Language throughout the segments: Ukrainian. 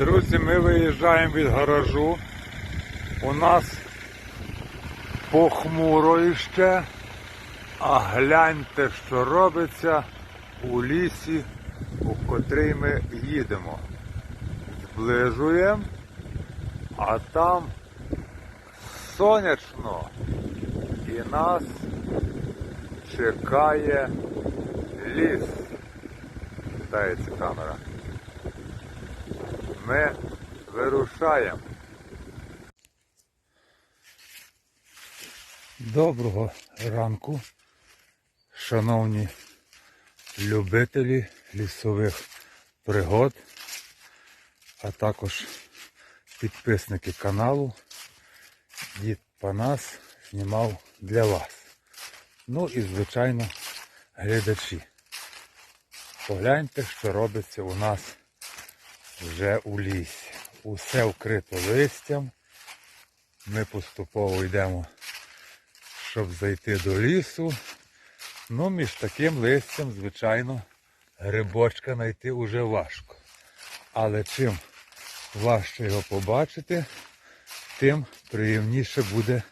Друзі, ми виїжджаємо від гаражу. У нас похмуро іще, а гляньте, що робиться у лісі, у котрий ми їдемо. Зближуємо, а там сонячно і нас чекає ліс. Китається камера. Ми вирушаємо. Доброго ранку, шановні любителі лісових пригод, а також підписники каналу. Дід Панас знімав для вас. Ну і, звичайно, глядачі. Погляньте, що робиться у нас вже у лісі. Усе вкрито листям. Ми поступово йдемо, щоб зайти до лісу. Ну, між таким листям, звичайно, грибочка знайти уже важко. Але чим важче його побачити, тим приємніше буде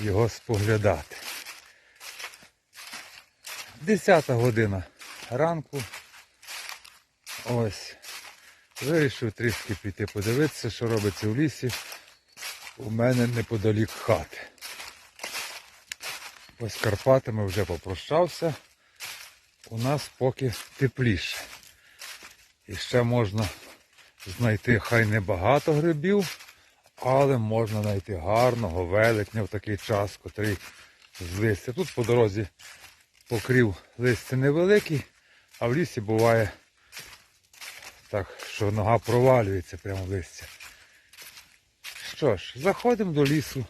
його споглядати. Десята година ранку. Ось. Вирішив трішки піти подивитися, що робиться в лісі. У мене неподалік хати. З Карпатами вже попрощався. У нас поки тепліше. І ще можна знайти хай не багато грибів, але можна знайти гарного велетня в такий час, котрий з листя. Тут по дорозі покрив листя невеликий, а в лісі буває так, що нога провалюється прямо листя. Що ж, заходимо до лісу,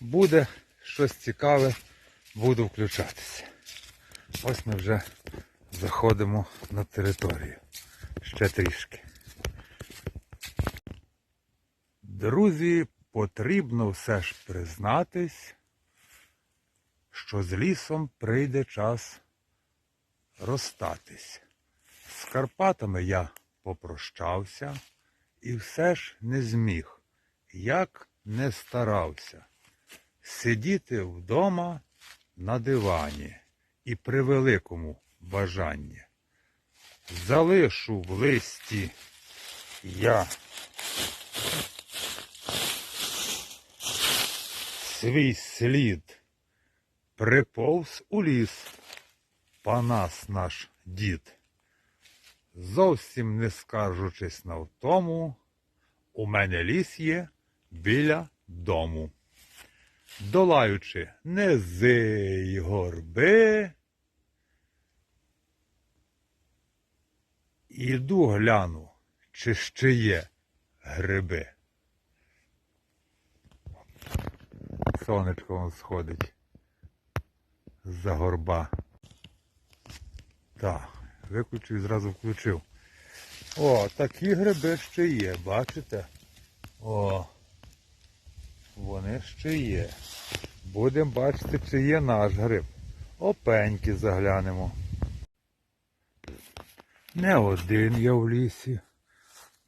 буде щось цікаве, буду включатися. Ось ми вже заходимо на територію. Ще трішки. Друзі, потрібно все ж признатись, що з лісом прийде час розстатись. З Карпатами я попрощався і все ж не зміг, як не старався. Сидіти вдома на дивані і при великому бажанні. Залишу в листі я свій слід приповз у ліс, панас наш дід. Зовсім не скаржучись на втому, у мене ліс є біля дому. Долаючи низи й горби, іду гляну, чи ще є гриби. Сонечко вон сходить з-за горба. Так, виключив і зразу включив. О, такі гриби ще є, бачите? О, вони ще є. Будемо бачити, чи є наш гриб. Опеньки заглянемо. Не один я в лісі.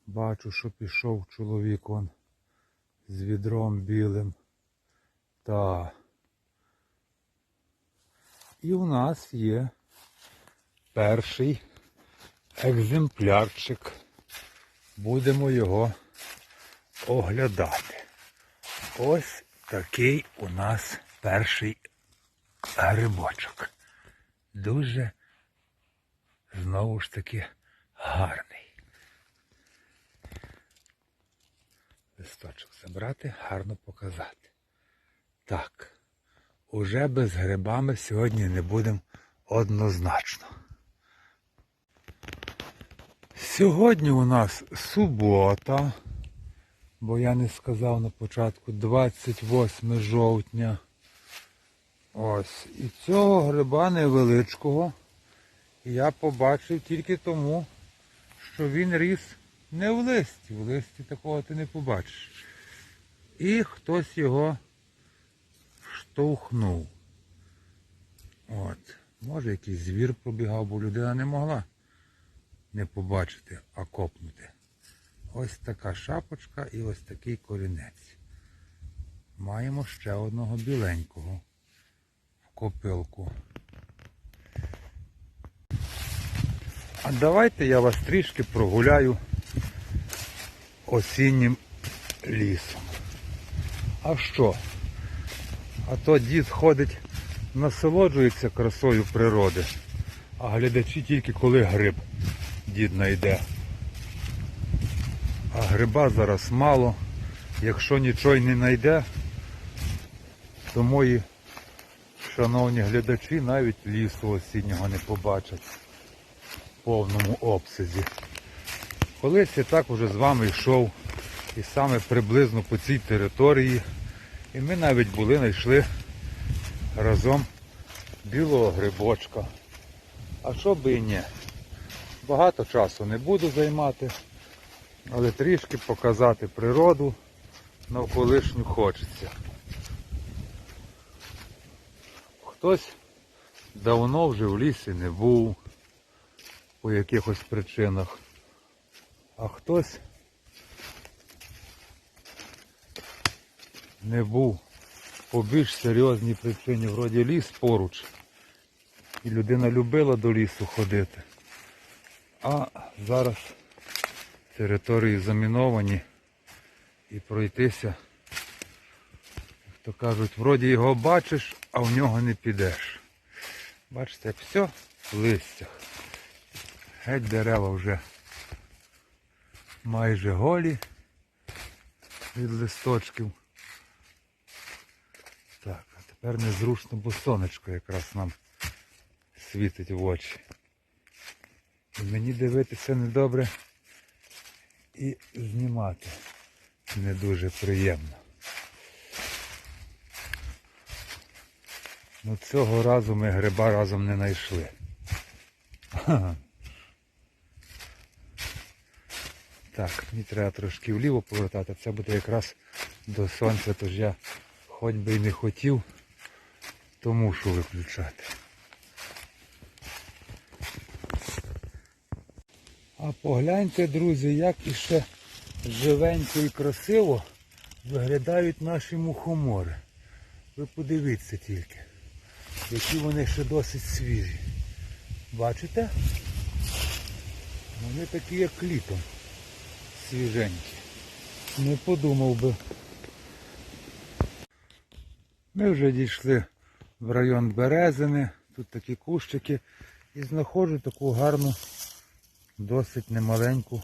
Бачу, що пішов чоловік он з відром білим. Та. І у нас є перший екземплярчик. Будемо його оглядати. Ось такий у нас перший грибочок. Дуже знову ж таки гарний. Листочок забрати, гарно показати. Так, уже без грибами сьогодні не будемо однозначно. Сьогодні у нас субота, бо я не сказав на початку 28 жовтня. Ось. І цього гриба невеличкого я побачив тільки тому, що він ріс не в листі. В листі такого ти не побачиш. І хтось його штовхнув. От. Може якийсь звір пробігав, бо людина не могла не побачити, а копнути. Ось така шапочка і ось такий корінець. Маємо ще одного біленького в копилку. А давайте я вас трішки прогуляю осіннім лісом. А що? А то дід ходить, насолоджується красою природи, а глядачі тільки коли гриб дід знайде. А гриба зараз мало. Якщо нічого не знайде, то мої шановні глядачі навіть лісу осіннього не побачать в повному обсязі. Колись я так вже з вами йшов і саме приблизно по цій території. І ми навіть були, знайшли разом білого грибочка. А що би і ні. Багато часу не буду займати, але трішки показати природу навколишню хочеться. Хтось давно вже в лісі не був по якихось причинах, а хтось не був по більш серйозній причині, вроді ліс поруч. І людина любила до лісу ходити. А зараз території заміновані і пройтися, як то кажуть, вроді його бачиш, а в нього не підеш. Бачите, як все в листях. Геть дерева вже майже голі від листочків. Так, а тепер незручно, бо сонечко якраз нам світить в очі. І мені дивитися недобре і знімати не дуже приємно. Ну цього разу ми гриба разом не знайшли. Так, мені треба трошки вліво повертати, це буде якраз до сонця, тож я хоч би й не хотів, то мушу виключати. А погляньте, друзі, як іще живенько і красиво виглядають наші мухомори. Ви подивіться тільки, які вони ще досить свіжі. Бачите? Вони такі, як літом. Свіженькі. Не подумав би. Ми вже дійшли в район Березини, тут такі кущики і знаходжу таку гарну, досить немаленьку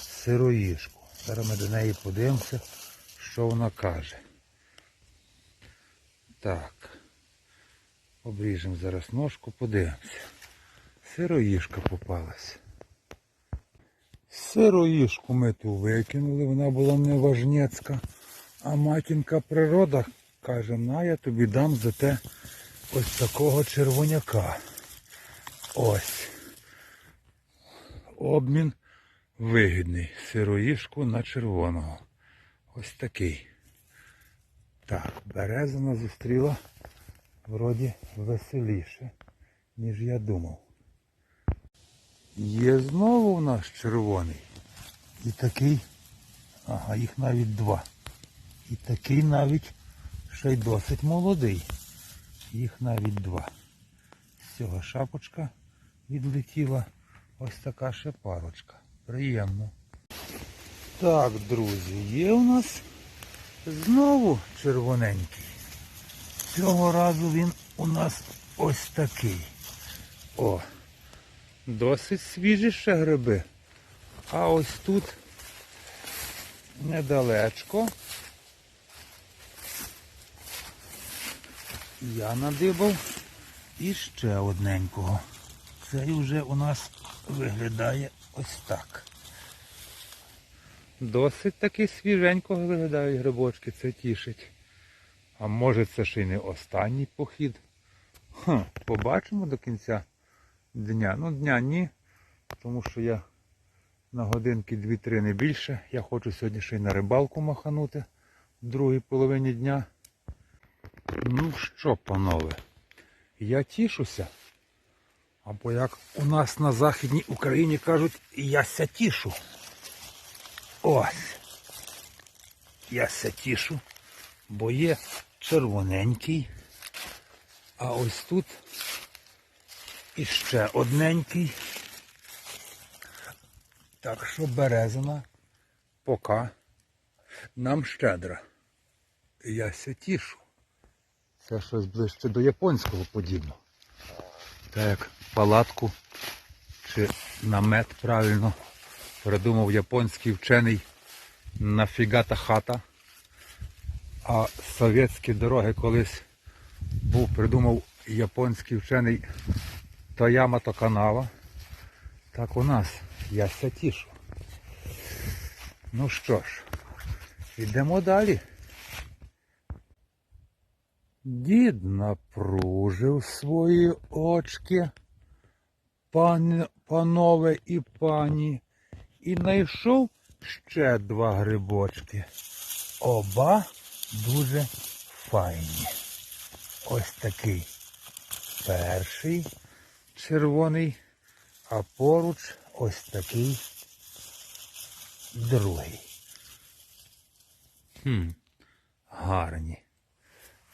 сироїшку. Зараз ми до неї подивимося, що вона каже. Так. Обріжемо зараз ножку, подивимося. Сироїшка попалась. Сироїшку ми ту викинули, вона була неважнецька. А матінка природа каже, на я тобі дам за те ось такого червоняка. Ось. Обмін вигідний. Сироїшку на червоного. Ось такий. Так, березина зустріла вроді веселіше, ніж я думав. Є знову у нас червоний. І такий, ага, їх навіть два. І такий навіть ще й досить молодий. Їх навіть два. З цього шапочка відлетіла. Ось така ще парочка. Приємно. Так, друзі, є у нас знову червоненький. Цього разу він у нас ось такий. О! Досить свіжі ще гриби. А ось тут недалечко. Я надибав і ще одненького. Цей вже у нас виглядає ось так. Досить таки свіженько виглядають грибочки, це тішить. А може це ще й не останній похід. Хм, побачимо до кінця дня. Ну, дня ні, тому що я на годинки 2-3 не більше. Я хочу сьогодні ще й на рибалку маханути в другій половині дня. Ну що, панове, я тішуся. Або як у нас на Західній Україні кажуть, я ся тішу. Ось. Я се тішу, бо є червоненький. А ось тут іще одненький. Так що березина поки нам щедра. Я ся тішу. Це щось ближче до японського подібно. Так палатку чи намет правильно придумав японський вчений нафігата хата. А совєтські дороги колись був придумав японський вчений Тояма Токанава. Так у нас я ся тішу. Ну що ж, йдемо далі. Дід напружив свої очки, пане, панове і пані, і знайшов ще два грибочки. Оба дуже файні. Ось такий перший червоний, а поруч ось такий другий. Хм, гарні.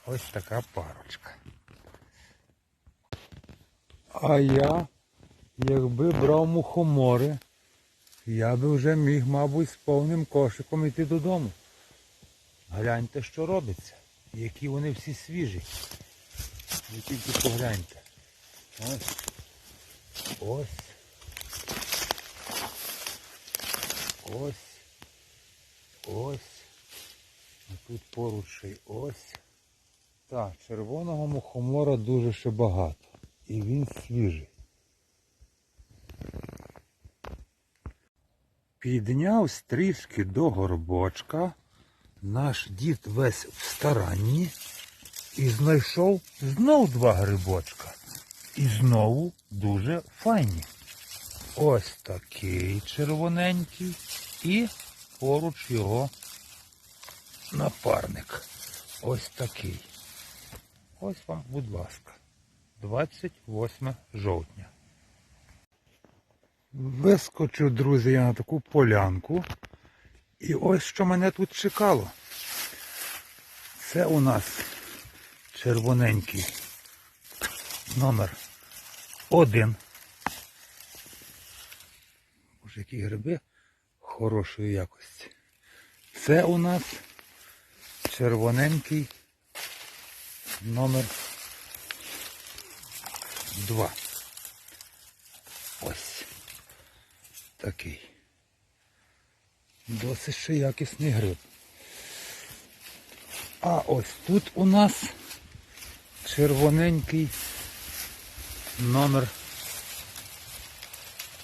Ось така парочка. А я, якби брав мухомори, я би вже міг, мабуть, з повним кошиком йти додому. Гляньте, що робиться. Які вони всі свіжі. Ви тільки погляньте. Ось. Ось. Ось. Ось. А тут поруч ще й ось. Так, червоного мухомора дуже ще багато. І він свіжий. Підняв трішки до горбочка. Наш дід весь в старанні і знайшов знов два грибочка. І знову дуже файні. Ось такий червоненький і поруч його напарник. Ось такий. Ось вам, будь ласка, 28 жовтня. Вискочив, друзі, я на таку полянку. І ось що мене тут чекало. Це у нас червоненький номер один. Боже, які гриби хорошої якості. Це у нас червоненький номер два. Ось такий. Досить ще якісний гриб. А ось тут у нас червоненький номер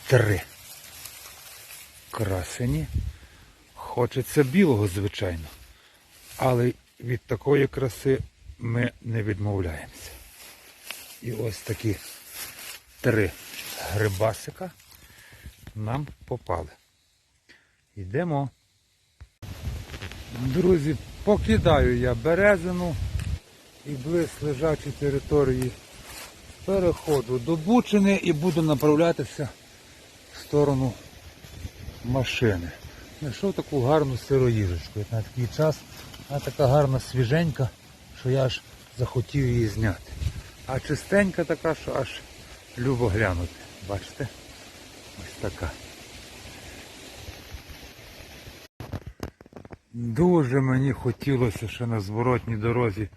3. Красені. Хочеться білого, звичайно. Але від такої краси ми не відмовляємося. І ось такі три грибасика нам попали. Йдемо. Друзі, покидаю я березину і близь лежачі території переходу до Бучини і буду направлятися в сторону машини. Знайшов таку гарну сироїжечку. На такий час вона така гарна свіженька, що я аж захотів її зняти. А чистенька така, що аж любо глянути. Бачите? Ось така. Дуже мені хотілося ще на зворотній дорозі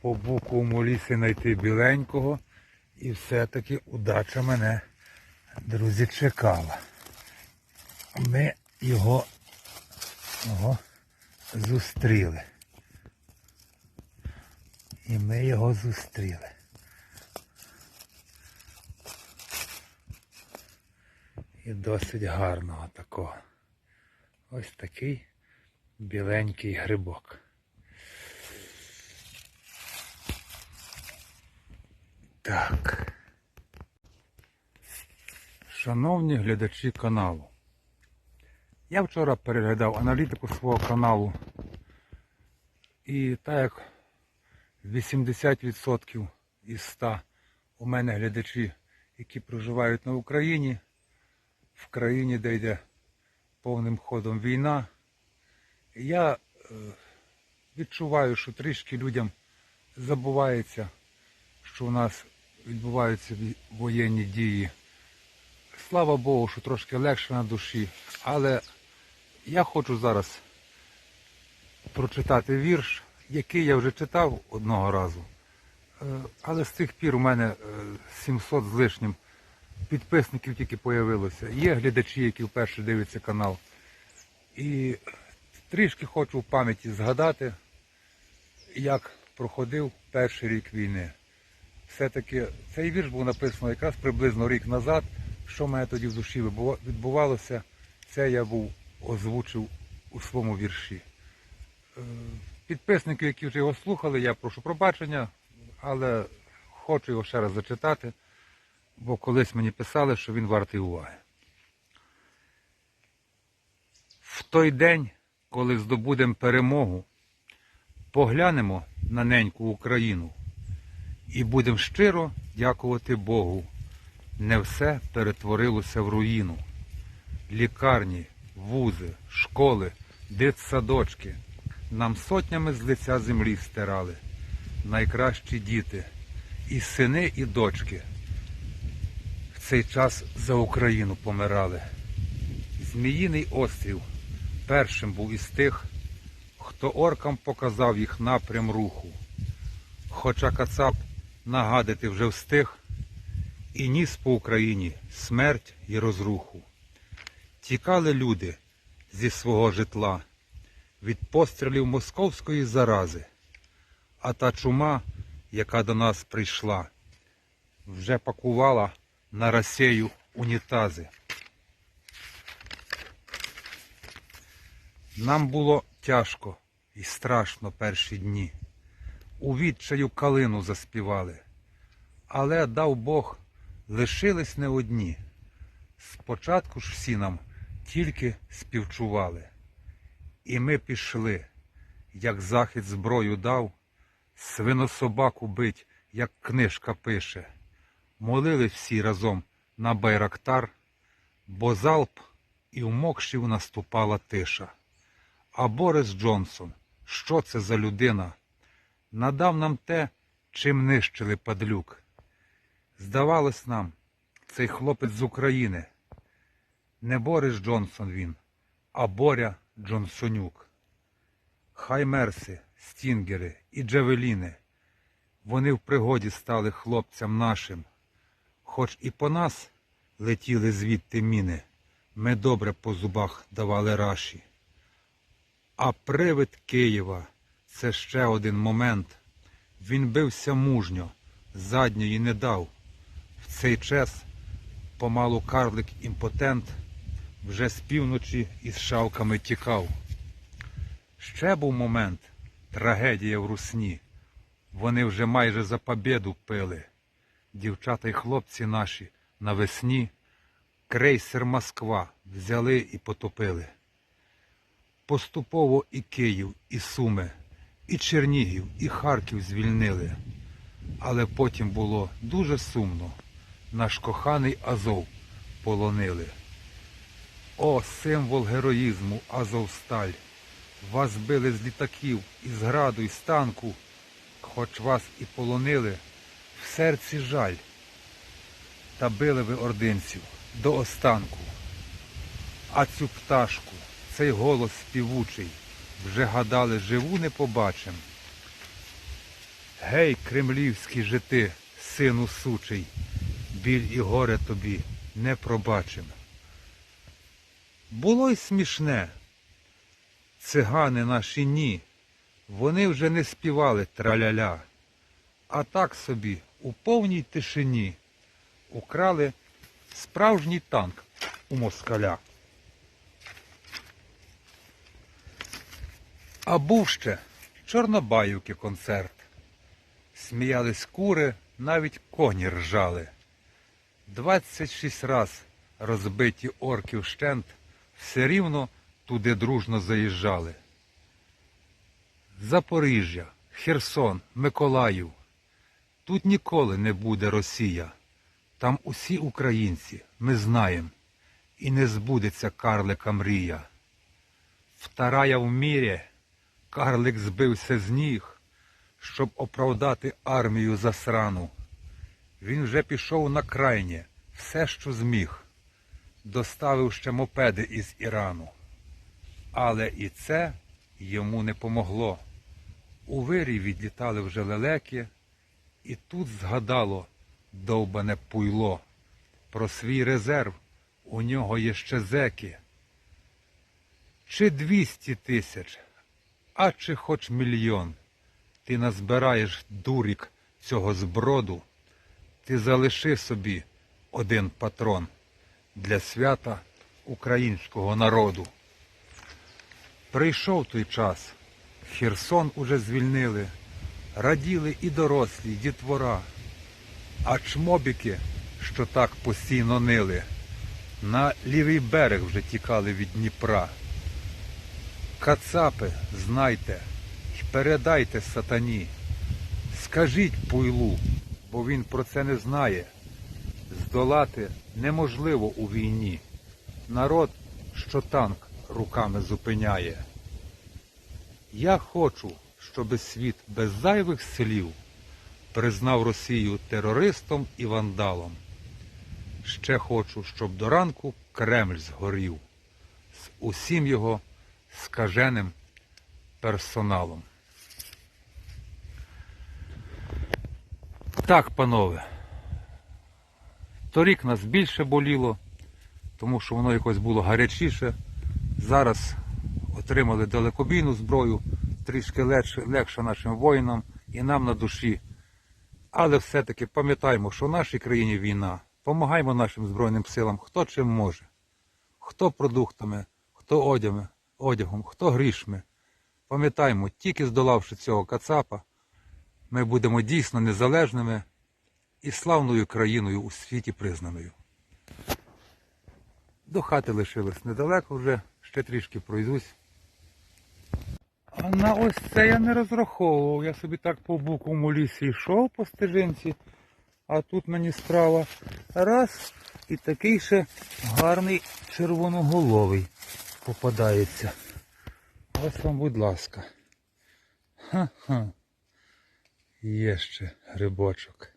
по буковому лісі знайти біленького. І все-таки удача мене, друзі, чекала. Ми його, його зустріли. І ми його зустріли. І досить гарного такого. Ось такий біленький грибок. Так. Шановні глядачі каналу. Я вчора переглядав аналітику свого каналу. І так як 80% із 100 у мене глядачі, які проживають на Україні, в країні, де йде повним ходом війна. Я е, відчуваю, що трішки людям забувається, що у нас відбуваються воєнні дії. Слава Богу, що трошки легше на душі, але я хочу зараз прочитати вірш, який я вже читав одного разу. Е, Але з тих пір у мене е, 700 з лишнім підписників тільки появилося. Є глядачі, які вперше дивляться канал. І трішки хочу в пам'яті згадати, як проходив перший рік війни. Все-таки цей вірш був написано якраз приблизно рік назад. Що в мене тоді в душі відбувалося, це я був озвучив у своєму вірші. Е, Підписники, які вже його слухали, я прошу пробачення, але хочу його ще раз зачитати, бо колись мені писали, що він вартий уваги. В той день, коли здобудемо перемогу, поглянемо на неньку Україну і будемо щиро дякувати Богу. Не все перетворилося в руїну. Лікарні, вузи, школи, дитсадочки нам сотнями з лиця землі стирали. Найкращі діти, і сини, і дочки цей час за Україну помирали. Зміїний острів першим був із тих, хто оркам показав їх напрям руху. Хоча Кацап нагадити вже встиг, і ніс по Україні смерть і розруху. Тікали люди зі свого житла від пострілів московської зарази, а та чума, яка до нас прийшла, вже пакувала на Росію унітази. Нам було тяжко і страшно перші дні. У відчаю калину заспівали, але дав Бог, лишились не одні. Спочатку ж всі нам тільки співчували. І ми пішли, як захід зброю дав, свинособаку бить, як книжка пише. Молили всі разом на байрактар, бо залп і в мокшів наступала тиша. А Борис Джонсон, що це за людина? Надав нам те, чим нищили падлюк. Здавалось нам, цей хлопець з України. Не Борис Джонсон він, а Боря Джонсонюк. Хаймерси, стінгери і джавеліни. Вони в пригоді стали хлопцям нашим. Хоч і по нас летіли звідти міни, ми добре по зубах давали раші. А привид Києва це ще один момент. Він бився мужньо, задньої не дав. В цей час помалу карлик імпотент вже з півночі із шавками тікав. Ще був момент, трагедія в русні. Вони вже майже за побєду пили. Дівчата й хлопці наші навесні крейсер Москва взяли і потопили. Поступово і Київ, і Суми, і Чернігів, і Харків звільнили. Але потім було дуже сумно. Наш коханий Азов полонили. О, символ героїзму Азовсталь! Вас били з літаків, із граду, і з танку, хоч вас і полонили, в серці жаль. Та били ви ординців до останку. А цю пташку, цей голос співучий, вже гадали, живу не побачим. Гей, кремлівський жити, сину сучий, біль і горе тобі не пробачим. Було й смішне. Цигани наші ні, вони вже не співали траляля, а так собі у повній тишині украли справжній танк у москаля. А був ще Чорнобаївки концерт. Сміялись кури, навіть коні ржали. Двадцять шість раз розбиті орки вщент все рівно туди дружно заїжджали. Запоріжжя, Херсон, Миколаїв. Тут ніколи не буде Росія. Там усі українці, ми знаємо. і не збудеться карлика мрія. Вторая в мірі карлик збився з ніг, щоб оправдати армію засрану. Він вже пішов на крайнє, все, що зміг, доставив ще мопеди із Ірану. Але і це йому не помогло. У вирі відлітали вже лелеки, і тут згадало довбане пуйло. Про свій резерв у нього є ще зеки. Чи двісті тисяч, а чи хоч мільйон. Ти назбираєш дурік цього зброду, ти залиши собі один патрон для свята українського народу. Прийшов той час, Херсон уже звільнили, раділи і дорослі, і дітвора, а чмобіки, що так постійно нили, на лівий берег вже тікали від Дніпра. Кацапи, знайте й передайте сатані. Скажіть пуйлу, бо він про це не знає. Здолати неможливо у війні. Народ, що танк руками зупиняє. Я хочу, щоби світ без зайвих слів признав Росію терористом і вандалом. Ще хочу, щоб до ранку Кремль згорів з усім його скаженим персоналом. Так, панове, торік нас більше боліло, тому що воно якось було гарячіше. Зараз отримали далекобійну зброю, трішки легше, легше нашим воїнам і нам на душі. Але все-таки пам'ятаємо, що в нашій країні війна. Помагаємо нашим Збройним силам, хто чим може. Хто продуктами, хто одягом, одягом, хто грішми. Пам'ятаємо, тільки здолавши цього кацапа, ми будемо дійсно незалежними і славною країною у світі признаною. До хати лишилось недалеко вже, ще трішки пройдусь. А на ось це я не розраховував. Я собі так по буковому лісі йшов по стежинці, а тут мені справа раз і такий ще гарний червоноголовий попадається. Ось вам, будь ласка. Ха-ха. Є ще грибочок.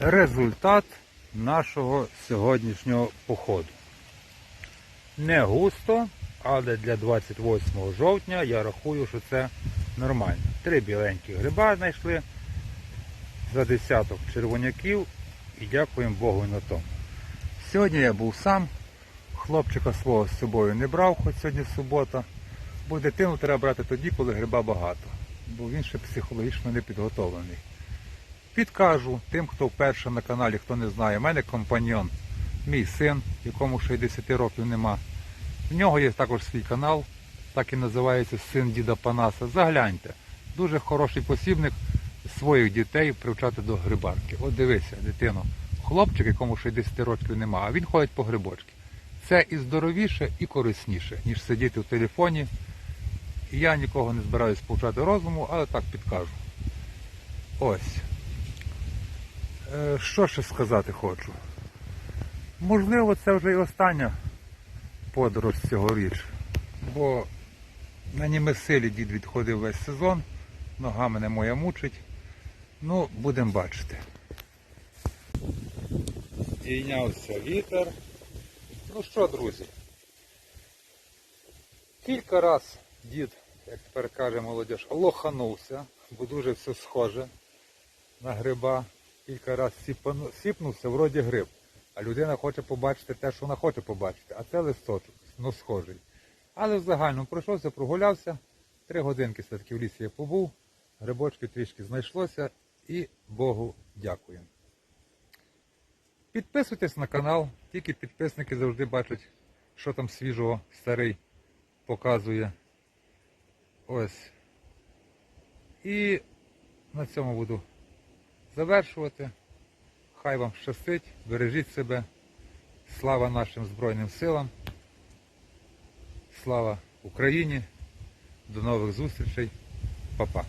Результат нашого сьогоднішнього походу. Не густо, але для 28 жовтня я рахую, що це нормально. Три біленькі гриба знайшли за десяток червоняків і дякуємо Богу на тому. Сьогодні я був сам, хлопчика свого з собою не брав, хоч сьогодні субота, бо дитину треба брати тоді, коли гриба багато, бо він ще психологічно не підготовлений. Підкажу тим, хто вперше на каналі, хто не знає, в мене компаньон, мій син, якому ще й 10 років нема. В нього є також свій канал, так і називається Син Діда Панаса. Загляньте. Дуже хороший посібник своїх дітей привчати до грибарки. От дивися, дитино, хлопчик, якому ще й 10 років нема, а він ходить по грибочки. Це і здоровіше, і корисніше, ніж сидіти в телефоні. Я нікого не збираюсь повчати розуму, але так підкажу. Ось. Е, Що ще сказати хочу? Можливо, це вже і остання подорож цьогоріч, бо на німесилі дід відходив весь сезон, нога мене моя мучить. Ну, будемо бачити. Дійнявся вітер. Ну що, друзі? Кілька раз дід, як тепер каже молодіж, лоханувся, бо дуже все схоже на гриба. Кілька разів сіпнувся, вроді гриб. А людина хоче побачити те, що вона хоче побачити, а це листочок, ну схожий. Але в загальному пройшовся, прогулявся. Три годинки все-таки в лісі я побув, грибочки трішки знайшлося і Богу дякуємо. Підписуйтесь на канал, тільки підписники завжди бачать, що там свіжого старий показує. Ось. І на цьому буду завершувати. Хай вам щастить, бережіть себе. Слава нашим Збройним силам. Слава Україні. До нових зустрічей. Па-па.